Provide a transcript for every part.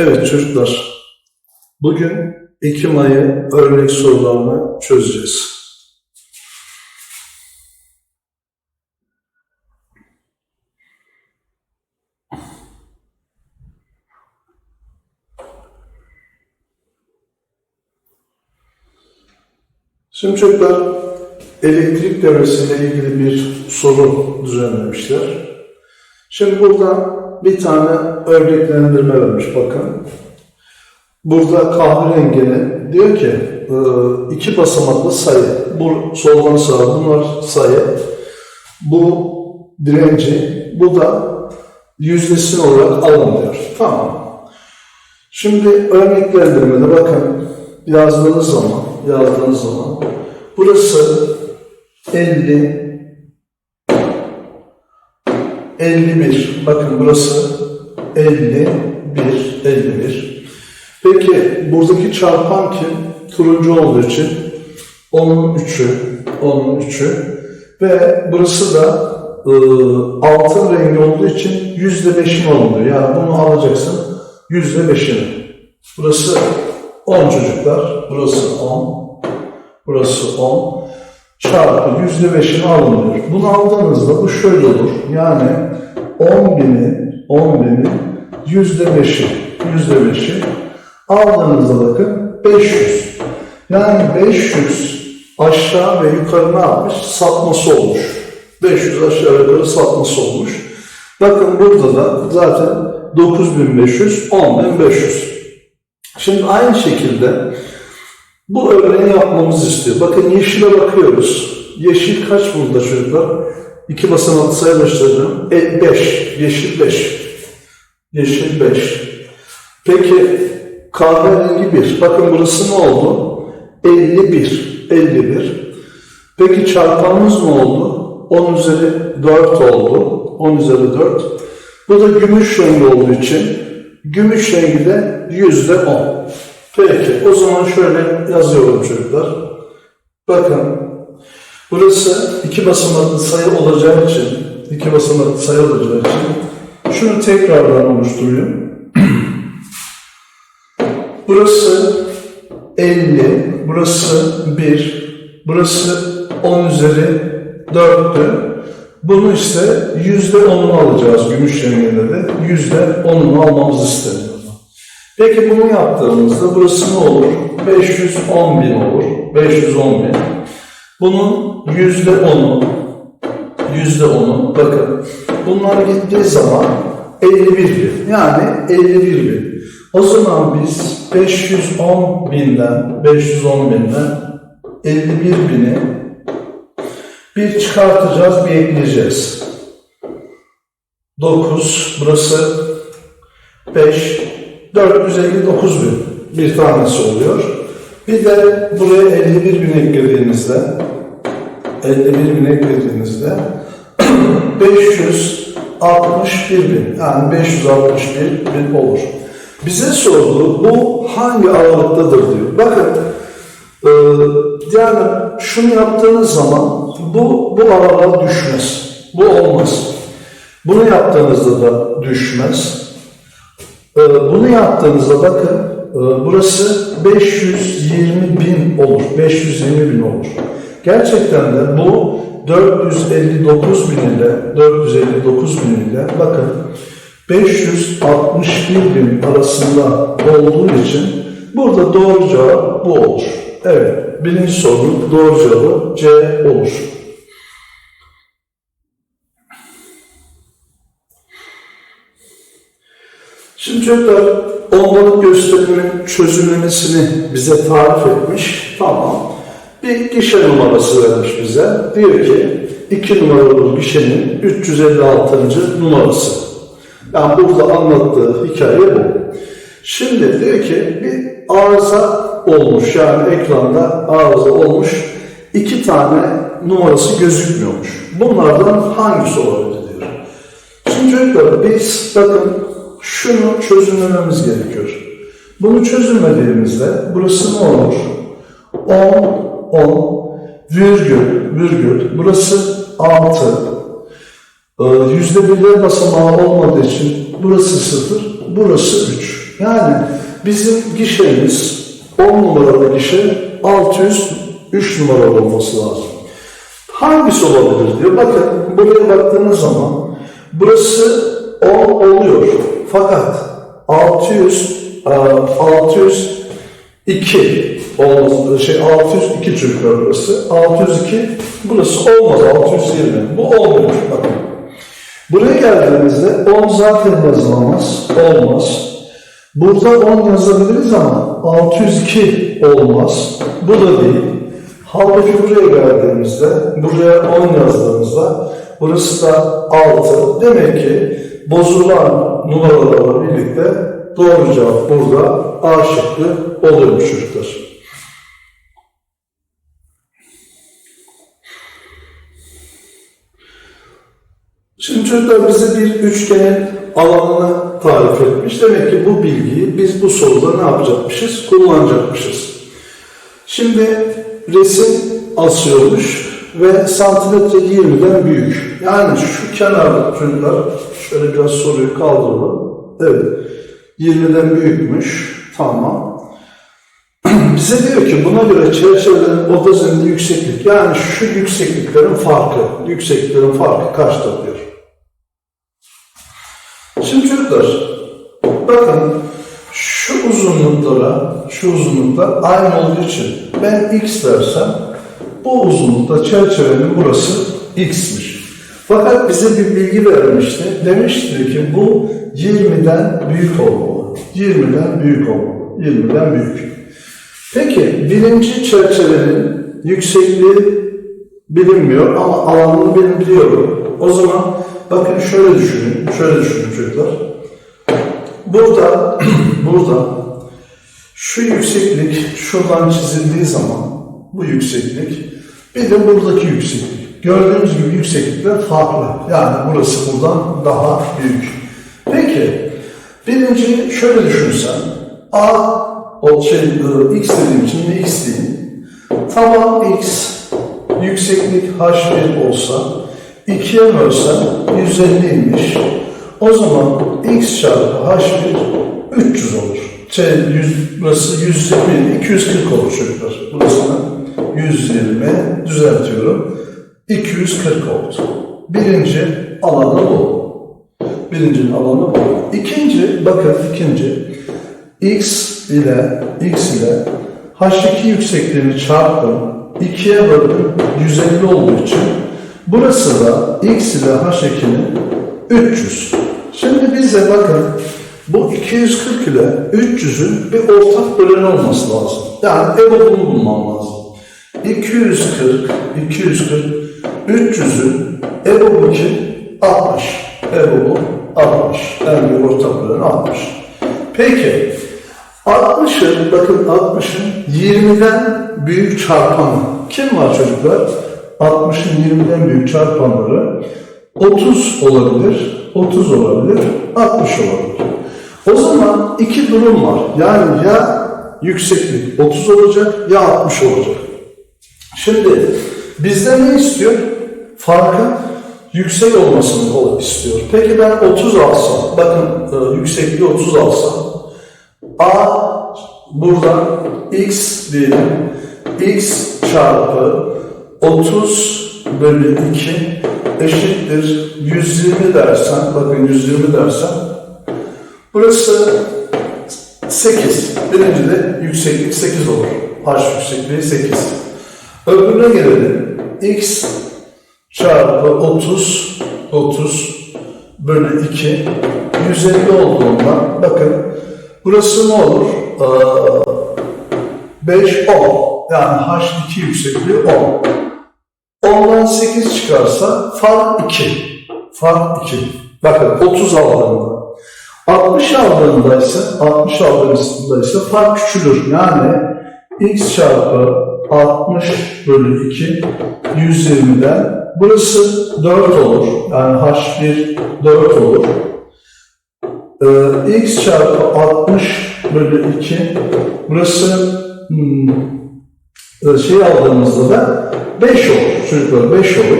Evet çocuklar, bugün Ekim ayı örnek sorularını çözeceğiz. Şimdi çocuklar elektrik devresiyle ilgili bir soru düzenlemişler. Şimdi burada bir tane örneklendirme vermiş bakın. Burada kahverengini diyor ki e, iki basamaklı sayı. Bu soldan sağa bunlar sayı. Bu direnci, bu da yüzdesi olarak alın diyor. Tamam. Şimdi örneklendirmede bakın yazdığınız zaman yazdığınız zaman burası 50 51. Bakın burası 51, 51. Peki buradaki çarpan kim? Turuncu olduğu için onun 3'ü, onun 3'ü ve burası da e, altın rengi olduğu için yüzde beşin oluyor. Yani bunu alacaksın yüzde beşini. Burası 10 çocuklar, burası 10, burası 10 çarpı yüzde beşini alınıyor. Bunu aldığınızda bu şöyle olur. Yani 10 bini, 10 bini yüzde beşi, yüzde beşi aldığınızda bakın 500. Yani 500 aşağı ve yukarı ne yapmış? Sapması olmuş. 500 aşağı yukarı sapması olmuş. Bakın burada da zaten 9500, 10500. Şimdi aynı şekilde bu örneği yapmamızı istiyor. Bakın yeşile bakıyoruz. Yeşil kaç burada çocuklar? İki basamaklı sayı başlayacağım. E, 5. Yeşil 5. Yeşil 5. Peki kahverengi 1. Bakın burası ne oldu? 51. 51. Peki çarpanımız ne oldu? 10 üzeri 4 oldu. 10 üzeri 4. Bu da gümüş rengi olduğu için gümüş rengi de yüzde 10. Peki, o zaman şöyle yazıyorum çocuklar. Bakın, burası iki basamaklı sayı olacağı için, iki basamaklı sayı olacağı için şunu tekrardan oluşturuyorum. burası 50, burası 1, burası 10 üzeri 4'tü. Bunu işte yüzde 10'unu alacağız gümüş renginde de. Yüzde 10'unu almamız isteniyor. Peki bunu yaptığımızda burası ne olur? 510 bin olur. 510 bin. Bunun yüzde onu, yüzde onu, bakın bunlar gittiği zaman 51 bin. Yani 51 bin. O zaman biz 510 binden, 510 binden 51 bini bir çıkartacağız, bir ekleyeceğiz. 9, burası 5, 459 bin bir tanesi oluyor. Bir de buraya 51 bin eklediğinizde 51 bin eklediğinizde 561 bin yani 561 bin olur. Bize sordu bu hangi aralıktadır diyor. Bakın e, yani şunu yaptığınız zaman bu bu aralığa düşmez. Bu olmaz. Bunu yaptığınızda da düşmez. Ee, bunu yaptığınızda bakın e, burası 520 bin olur. 520 bin olur. Gerçekten de bu 459 bin ile 459 bin ile bakın 561 bin arasında olduğu için burada doğru cevap bu olur. Evet, birinci sorunun doğru cevabı C olur. Şimdi çocuklar ondalık gösterimin çözümlemesini bize tarif etmiş. Tamam. Bir gişe numarası vermiş bize. Diyor ki 2 numaralı gişenin 356. numarası. Yani burada anlattığı hikaye bu. Şimdi diyor ki bir arıza olmuş yani ekranda arıza olmuş. iki tane numarası gözükmüyormuş. Bunlardan hangisi olabilir diyor. Şimdi çocuklar biz bakın şunu çözümlememiz gerekiyor. Bunu çözümlediğimizde burası ne olur? 10, 10, virgül, virgül, burası 6. Ee, Yüzde birler basamağı olmadığı için burası 0, burası 3. Yani bizim gişemiz 10 numaralı gişe 603 numaralı olması lazım. Hangisi olabilir diyor. Bakın buraya baktığınız zaman burası 10 oluyor. Fakat 600 e, 602 olması şey 602 çünkü burası. 602 burası olmaz 620. Bu olmuyor. Bakın. Buraya geldiğimizde 10 zaten yazılamaz. Olmaz. Burada 10 yazabiliriz ama 602 olmaz. Bu da değil. Halbuki buraya geldiğimizde, buraya 10 yazdığımızda burası da 6. Demek ki bozulan numaralarla birlikte doğru cevap burada A şıkkı oluyormuş. Şimdi çocuklar bize bir üçgenin alanını tarif etmiş. Demek ki bu bilgiyi biz bu soruda ne yapacakmışız? Kullanacakmışız. Şimdi resim asıyormuş ve santimetre 20'den büyük. Yani şu kenarda çocuklar şöyle biraz soruyu kaldıralım. Evet. 20'den büyükmüş. Tamam. Bize diyor ki buna göre çerçevelerin oda zeminde yükseklik yani şu yüksekliklerin farkı, yüksekliklerin farkı kaçtır diyor. Şimdi çocuklar, bakın şu uzunluklara, şu uzunluklar aynı olduğu için ben x dersem bu uzunlukta çerçevenin burası x'miş. Fakat bize bir bilgi vermişti. Demişti ki bu 20'den büyük olmalı. 20'den büyük olmalı. 20'den büyük. Peki birinci çerçevenin yüksekliği bilinmiyor ama alanını ben biliyorum. O zaman bakın şöyle düşünün, şöyle düşünün çocuklar. Burada, burada şu yükseklik şuradan çizildiği zaman bu yükseklik de buradaki yükseklik. Gördüğünüz gibi yükseklikler farklı. Yani burası buradan daha büyük. Peki birinci şöyle düşünsen A o şey e, x dediğim için de x diyeyim. Taban x yükseklik h1 olsa 2'ye bölsem 150'ymiş. O zaman x çarpı h1 300 olur. Şey, 100, burası 120, 240 olur çocuklar. Burasına 120 düzeltiyorum. 240 oldu. Birinci alanı bu. Birincinin alanı bu. İkinci, bakın ikinci. x ile x ile h2 yüksekliğini çarptım. 2'ye böldüm. 150 olduğu için burası da x ile h2'nin 300. Şimdi bize bakın bu 240 ile 300'ün bir ortak böleni olması lazım. Yani EBOB'unu bulmam lazım. 240, 240, 300'ün EBOB'u ki 60. EBOB'u 60. En büyük ortak böleni 60. Peki 60'ın, bakın 60'ın 20'den büyük çarpanı. Kim var çocuklar? 60'ın 20'den büyük çarpanları 30 olabilir, 30 olabilir, 60 olabilir. O zaman iki durum var. Yani ya yükseklik 30 olacak ya 60 olacak. Şimdi bizden ne istiyor? Farkın yüksek olmasını istiyor. Peki ben 30 alsam, bakın e, yüksekliği 30 alsam, A buradan x diyelim, x çarpı 30 bölü 2 eşittir 120 dersen, bakın 120 dersen, burası 8. Birinci de yükseklik 8 olur. H yüksekliği 8. Öbürüne gelelim. x çarpı 30, 30 bölü 2, 150 olduğundan bakın burası ne olur? Ee, 5, 10. Yani H2 yüksekliği 10. 10'dan 8 çıkarsa fark 2. Fark 2. Bakın 30 aldığında. 60 aldığında ise 60 aldığında ise fark küçülür. Yani x çarpı 60 bölü 2 120'den burası 4 olur. Yani h1 4 olur. Ee, x çarpı 60 bölü 2 burası hmm, şey aldığımızda da 5 olur. Çocuklar 5 olur.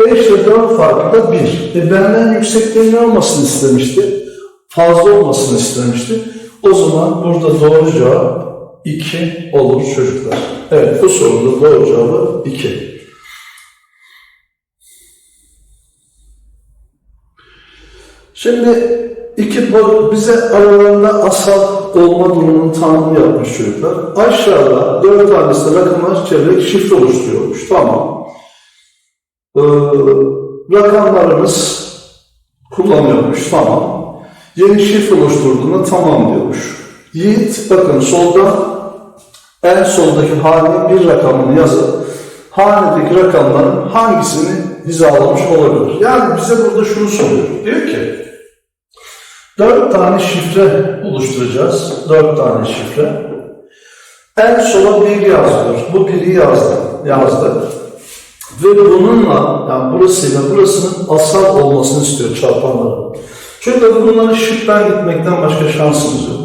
5 ile 4 farkı da 1. E benden yüksekliğin ne olmasını istemişti? Fazla olmasını istemişti. O zaman burada doğru cevap 2 olur çocuklar. Evet bu sorunun doğru cevabı 2. Şimdi iki bize aralarında asal olma durumunun tanımını yapmış çocuklar. Aşağıda dört tanesi rakamlar çevirerek şifre oluşturuyormuş. Tamam. Ee, rakamlarımız kullanıyormuş. Tamam. Yeni şifre oluşturduğunda tamam diyormuş. Yiğit bakın solda en soldaki hanenin bir rakamını yazıp hanedeki rakamların hangisini hizalamış olabilir? Yani bize burada şunu soruyor. Diyor ki dört tane şifre oluşturacağız. Dört tane şifre. En sola bir yazıyor. Bu biri yazdı. Yazdı. Ve bununla, yani burasıyla burasının asal olmasını istiyor çarpanların. Çünkü bunların şıktan gitmekten başka şansımız yok.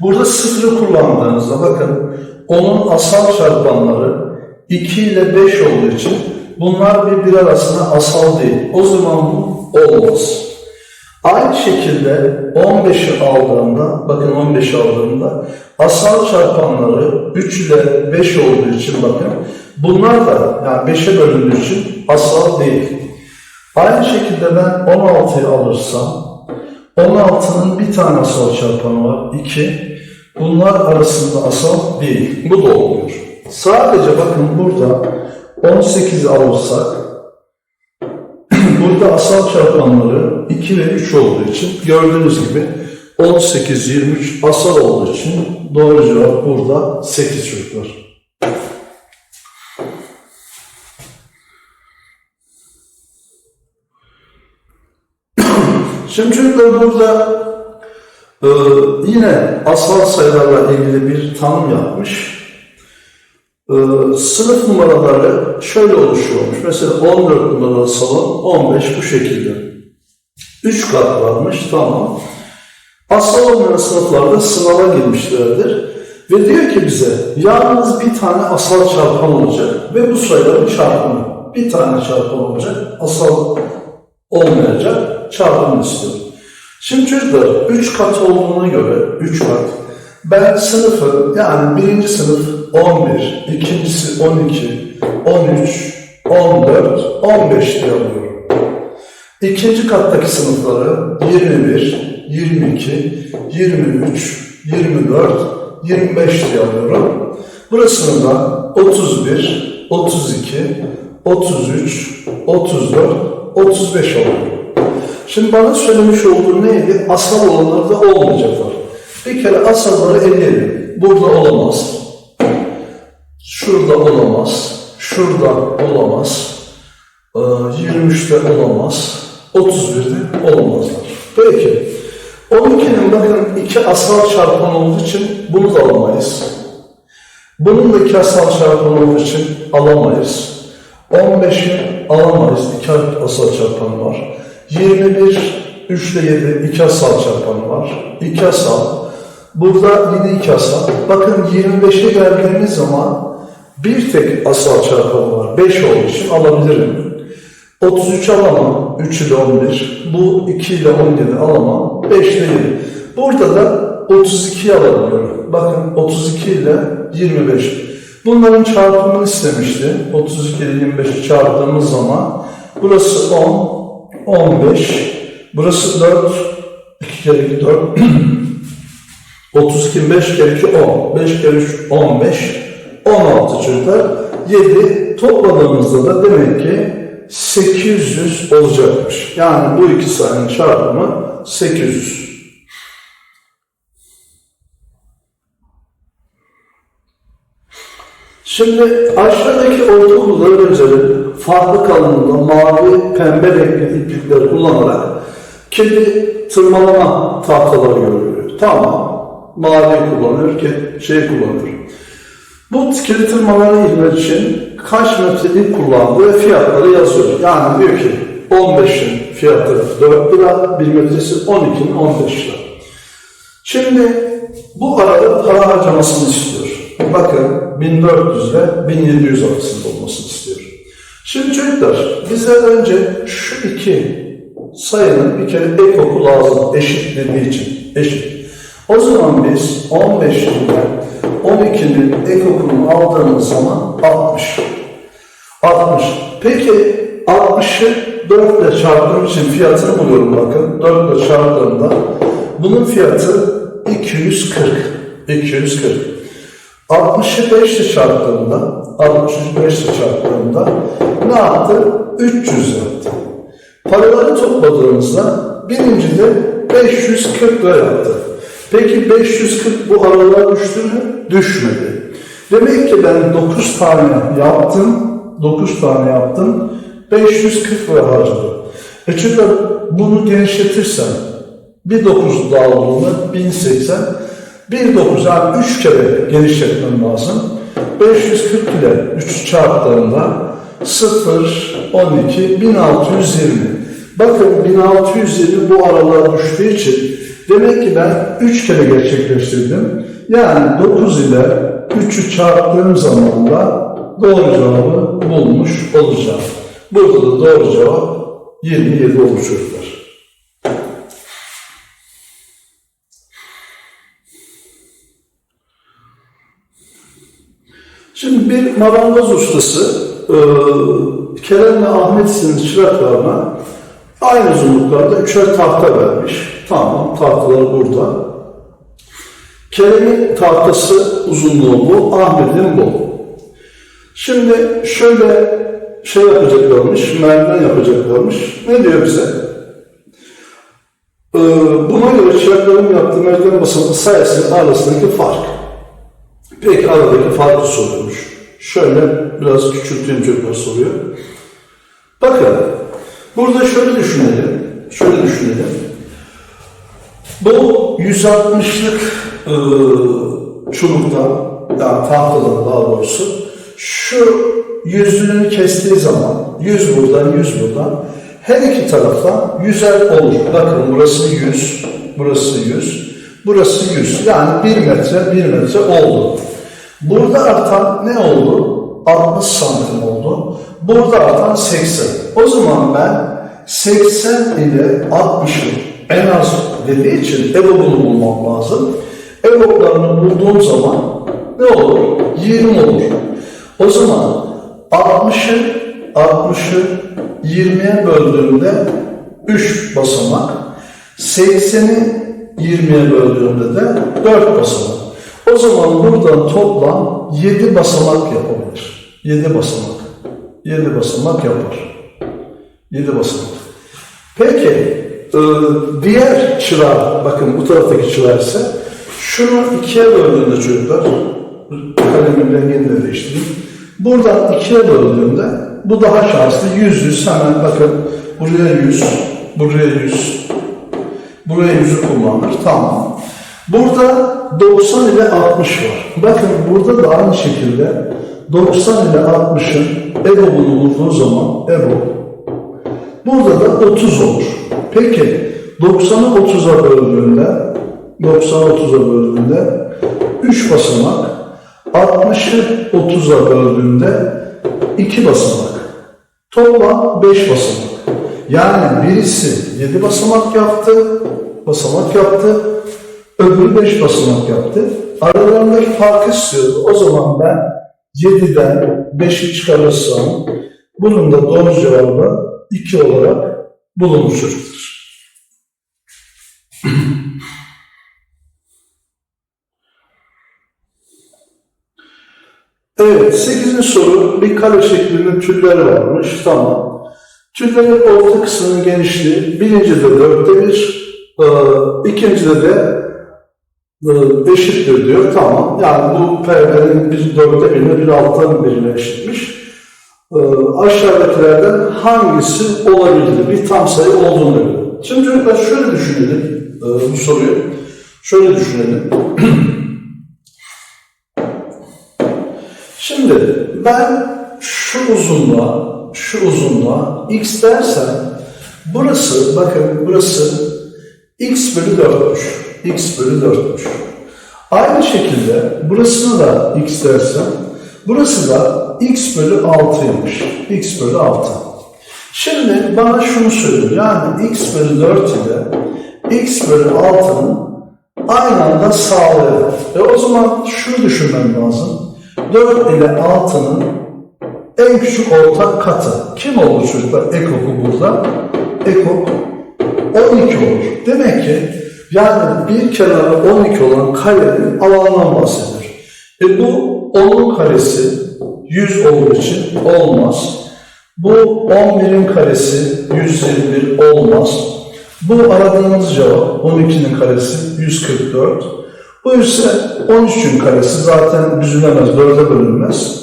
Burada sıfırı kullandığınızda bakın onun asal çarpanları 2 ile 5 olduğu için bunlar birbiri arasında asal değil. O zaman bu olmaz. Aynı şekilde 15'i aldığında, bakın 15'i aldığında asal çarpanları 3 ile 5 olduğu için bakın bunlar da yani 5'e bölündüğü için asal değil. Aynı şekilde ben 16'yı alırsam 16'nın bir tane asal çarpanı var 2. Bunlar arasında asal değil. Bu da olmuyor. Sadece bakın burada 18'i alırsak Burada asal çarpanları 2 ve 3 olduğu için gördüğünüz gibi 18, 23 asal olduğu için doğru cevap burada 8 çocuklar. Şimdi çocuklar burada e, yine asal sayılarla ilgili bir tanım yapmış. Ee, sınıf numaraları şöyle oluşuyormuş. Mesela 14 numaralı salon 15 bu şekilde. 3 kat varmış tamam. Asal olmayan sınıflarda sınava girmişlerdir. Ve diyor ki bize yalnız bir tane asal çarpan olacak ve bu sayıların çarpımı. Bir tane çarpan olacak, asal olmayacak çarpımı istiyor. Şimdi çocuklar 3 kat olduğuna göre 3 kat ben sınıfı yani birinci sınıf 11, ikincisi 12, 13, 14, 15 diye alıyorum. İkinci kattaki sınıfları 21, 22, 23, 24, 25 diye alıyorum. Burasını da 31, 32, 33, 34, 35 alıyorum. Şimdi bana söylemiş olduğu neydi? Asal olanları da olmayacaklar. Bir kere asalları eleyelim. Burada olamaz. Şurada olamaz. Şurada olamaz. Ee, 23'te olamaz. 31'de olamazlar. Peki. 12'nin bakın iki asal çarpan olduğu için bunu da alamayız. Bunun da iki asal çarpan olduğu için alamayız. 15'i alamayız. İki asal çarpanı var. 21, 3 ile 7 iki asal çarpanı var. 2 asal. Burada yine iki asal. Bakın 25'e geldiğimiz zaman bir tek asal çarpanı var. 5 olduğu için alabilirim. 33 alamam. 3 ile 11. Bu 2 ile 17 alamam. 5 ile 7. Burada da 32 alabiliyorum. Bakın 32 ile 25. Bunların çarpımını istemişti. 32 ile 25'i çarptığımız zaman burası 10, 15, burası 4, 2 kere 2 4, 32, 5 kere 2 10, 5 kere 3 15, 16 çocuklar. 7 topladığımızda da demek ki 800 olacakmış. Yani bu iki sayının çarpımı 800. Şimdi aşağıdaki ortaokul öğrencilerin farklı kalınlığında mavi, pembe renkli iplikleri kullanarak kendi tırmalama tahtaları görüyor. Tamam, mavi kullanıyor, ki şey kullanıyor. Bu tikili tırmaları ilmek için kaç metre ip kullandığı ve fiyatları yazıyor. Yani diyor ki 15'in fiyatı 4 lira, 1 metresi 12'nin 15 lira. Şimdi bu arada para harcamasını istiyor. Bakın 1400 ile 1700 arasında olmasını istiyor. Şimdi çocuklar bize önce şu iki sayının bir kere ek oku lazım. Eşit dediği için. Eşit. O zaman biz 15 ile 12'nin ekokunu aldığımız zaman 60. 60. Peki 60'ı 4 ile çarptığım için fiyatını buluyorum bakın. 4 ile çarptığımda bunun fiyatı 240. 240. 60'ı 5 ile çarptığımda 60'ı 5 ile çarptığımda ne yaptı? 300 yaptı. Paraları topladığımızda birinci de 540 lira yaptı. Peki 540 bu aralığa düştü mü? Düşmedi. Demek ki ben 9 tane yaptım, 9 tane yaptım, 540 lira harcadım. E çünkü bunu genişletirsem, bir 9 daha olduğunda 1080, bir 9 yani 3 kere genişletmem lazım. 540 ile 3 çarptığında 0, 12, 1620. Bakın 1620 bu aralığa düştüğü için demek ki ben 3 kere gerçekleştirdim. Yani 9 ile 3'ü çarptığım zaman da doğru cevabı bulmuş olacağım. Burada da doğru cevap 27 olur Şimdi bir marangoz ustası e, Kerem ve Ahmet isimli çıraklarına aynı uzunluklarda üçer tahta vermiş. Tamam, tahtaları burada. Kerem'in tahtası uzunluğu bu, Ahmet'in bu. Şimdi şöyle şey yapacaklarmış, merdiven yapacaklarmış. Ne diyor bize? Ee, buna göre çırakların yaptığı merdiven basamak sayesinde arasındaki fark. Peki aradaki farkı soruyormuş. Şöyle biraz küçülteyim çocuklar soruyor. Bakın burada şöyle düşünelim. Şöyle düşünelim. Bu 160'lık e, çubuktan yani tahtadan daha doğrusu şu yüzlüğünü kestiği zaman 100 buradan 100 buradan her iki taraftan 100'er olur. Bakın burası 100, burası 100, burası 100. Yani 1 metre 1 metre oldu. Burada artan ne oldu? 60 santim oldu. Burada artan 80. O zaman ben 80 ile 60'ı en az dediği için EBOB'unu bulmam lazım. EBOB'larını bulduğum zaman ne olur? 20 olur. O zaman 60'ı 60'ı 20'ye böldüğümde 3 basamak, 80'i 20'ye böldüğümde de 4 basamak. O zaman buradan toplam 7 basamak yapabilir. 7 basamak. 7 basamak yapar. 7 basamak. Peki, e, diğer çırağı, bakın bu taraftaki çırağı ise şunu ikiye böldüğünde çocuklar, kalemin rengini de değiştireyim. Buradan ikiye böldüğümde bu daha şanslı. 100 100 hemen bakın buraya 100, buraya 100, buraya 100'ü kullanır. Tamam. Burada 90 ile 60 var. Bakın burada da aynı şekilde 90 ile 60'ın EBOB'unu bulduğu zaman EBOB burada da 30 olur. Peki 90'ı 30'a böldüğünde 90'ı 30'a böldüğünde 3 basamak 60'ı 30'a böldüğünde 2 basamak. Toplam 5 basamak. Yani birisi 7 basamak yaptı, basamak yaptı, öbürü 5 basamak yaptı. Aralarındaki farkı istiyordu. O zaman ben 7'den 5'i çıkarırsam bunun da doğru cevabı 2 olarak bulunmuş çocuktur. Evet, 8. soru bir kare şeklinde tülleri varmış. Tamam. Tüllerin orta kısmının genişliği birincide dörtte bir, e, ikincide de eşittir diyor. Tamam. Yani bu perdenin bir dörtte birine, bir altta birine eşitmiş. E, aşağıdakilerden hangisi olabilir? Bir tam sayı olduğunu. Şimdi çocuklar şöyle düşünelim e, bu soruyu. Şöyle düşünelim. Şimdi ben şu uzunluğa, şu uzunluğa x dersem burası, bakın burası x bölü 4'müş. X bölü 4'müş. Aynı şekilde burasını da x dersem burası da x bölü 6'ymış. x bölü 6. Şimdi bana şunu söylüyor. Yani x bölü 4 ile x bölü 6'nın aynı anda sağlayalım. E o zaman şunu düşünmem lazım. 4 ile 6'nın en küçük ortak katı. Kim olur çocuklar? Ekok'u burada. Ekok 12 olur. Demek ki yani bir kenarı 12 olan karenin alanından bahsediyor. E bu 10'un karesi 100 olduğu için olmaz. Bu 11'in karesi 121 olmaz. Bu aradığımız cevap 12'nin karesi 144. Bu ise 13'ün karesi zaten düzülemez, 4'e bölünmez.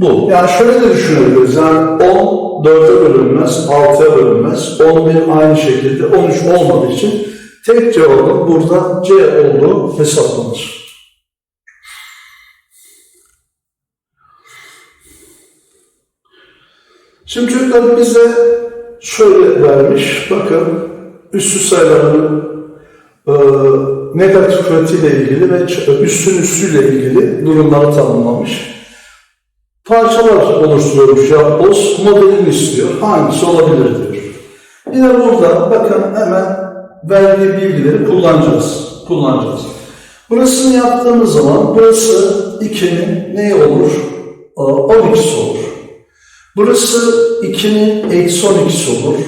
Bu. Yani şöyle de düşünebiliriz. Yani 10 4'e bölünmez, 6'ya bölünmez. 11 aynı şekilde 13 olmadığı için tek cevabın burada C olduğu hesaplanır. Şimdi çocuklar bize şöyle vermiş. Bakın üssü sayıların e, negatif kuvvetiyle ilgili ve ç- üssün üssüyle ilgili durumları tanımlamış. Parçalar oluşturuyormuş yapboz, modelini istiyor. Hangisi olabilir diyor. Yine burada bakın hemen verdiği bilgileri kullanacağız. Kullanacağız. Burasını yaptığımız zaman burası 2'nin neyi olur? Ee, 12'si olur. Burası 2'nin eksi 12'si olur.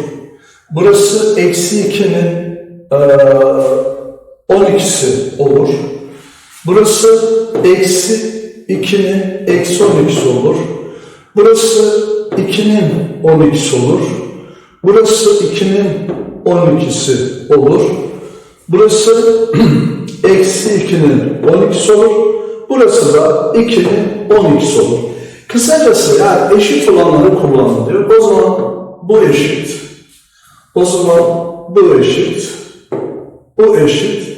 Burası eksi 2'nin eee, 12'si olur. Burası eksi 2'nin eksi 12'si olur. Burası 2'nin 12'si olur. Burası 2'nin 12'si olur. Burası eksi 2'nin 12'si olur. Burası da 2'nin 12'si olur. Kısacası yani eşit olanları kullanın diyor. O zaman bu eşit. O zaman bu eşit. Bu eşit.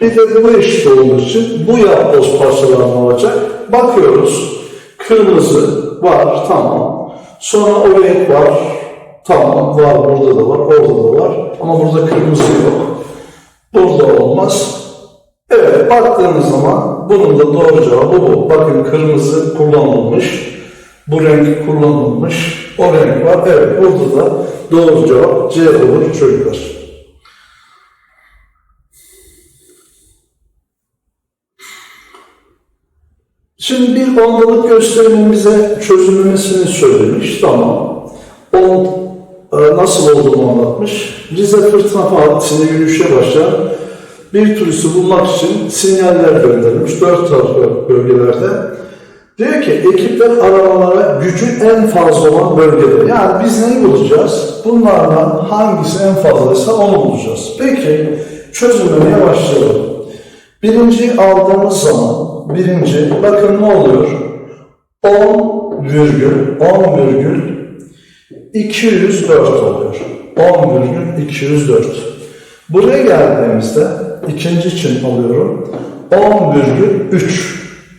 Bir de bu eşit olduğu için bu yapboz parçalarını alacak. Bakıyoruz. Kırmızı var. Tamam. Sonra o renk var. Tamam. Var. Burada da var. Orada da var. Ama burada kırmızı yok. Burada olmaz. Evet, baktığınız zaman bunun da doğru cevabı bu. Bakın kırmızı kullanılmış, bu renk kullanılmış, o renk var. Evet, burada da doğru cevap C olur çocuklar. Şimdi bir ondalık gösterimimize çözülmesini söylemiş. Tamam. On e, nasıl olduğunu anlatmış. Rize Fırtına Vadisi'nde yürüyüşe başlayan bir turisti bulmak için sinyaller gönderilmiş dört taraflı bölgelerde. Diyor ki ekipler aramalara gücü en fazla olan bölgede. Yani biz neyi bulacağız? Bunlardan hangisi en fazlaysa onu bulacağız. Peki çözümlemeye başlayalım. Birinci aldığımız zaman birinci bakın ne oluyor? 10 virgül 10 virgül 204 oluyor. 10 virgül 204. Buraya geldiğimizde ikinci için alıyorum. 10,3.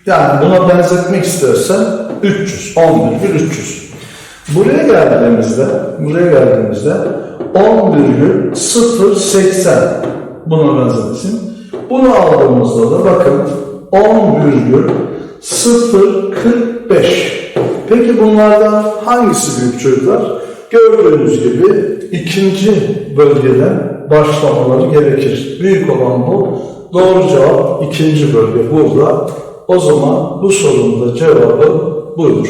Yani buna benzetmek istersen 300. 10,300. Buraya geldiğimizde, buraya geldiğimizde 10,080 buna benzetesin. Bunu aldığımızda da bakın 10,045. Peki bunlardan hangisi büyük çocuklar? Gördüğünüz gibi ikinci bölgeden başlamaları gerekir. Büyük olan bu. Doğru cevap ikinci bölge burada. O zaman bu sorunun da cevabı buydur.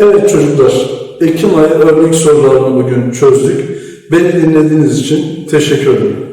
Evet çocuklar, Ekim ayı örnek sorularını bugün çözdük. Beni dinlediğiniz için teşekkür ederim.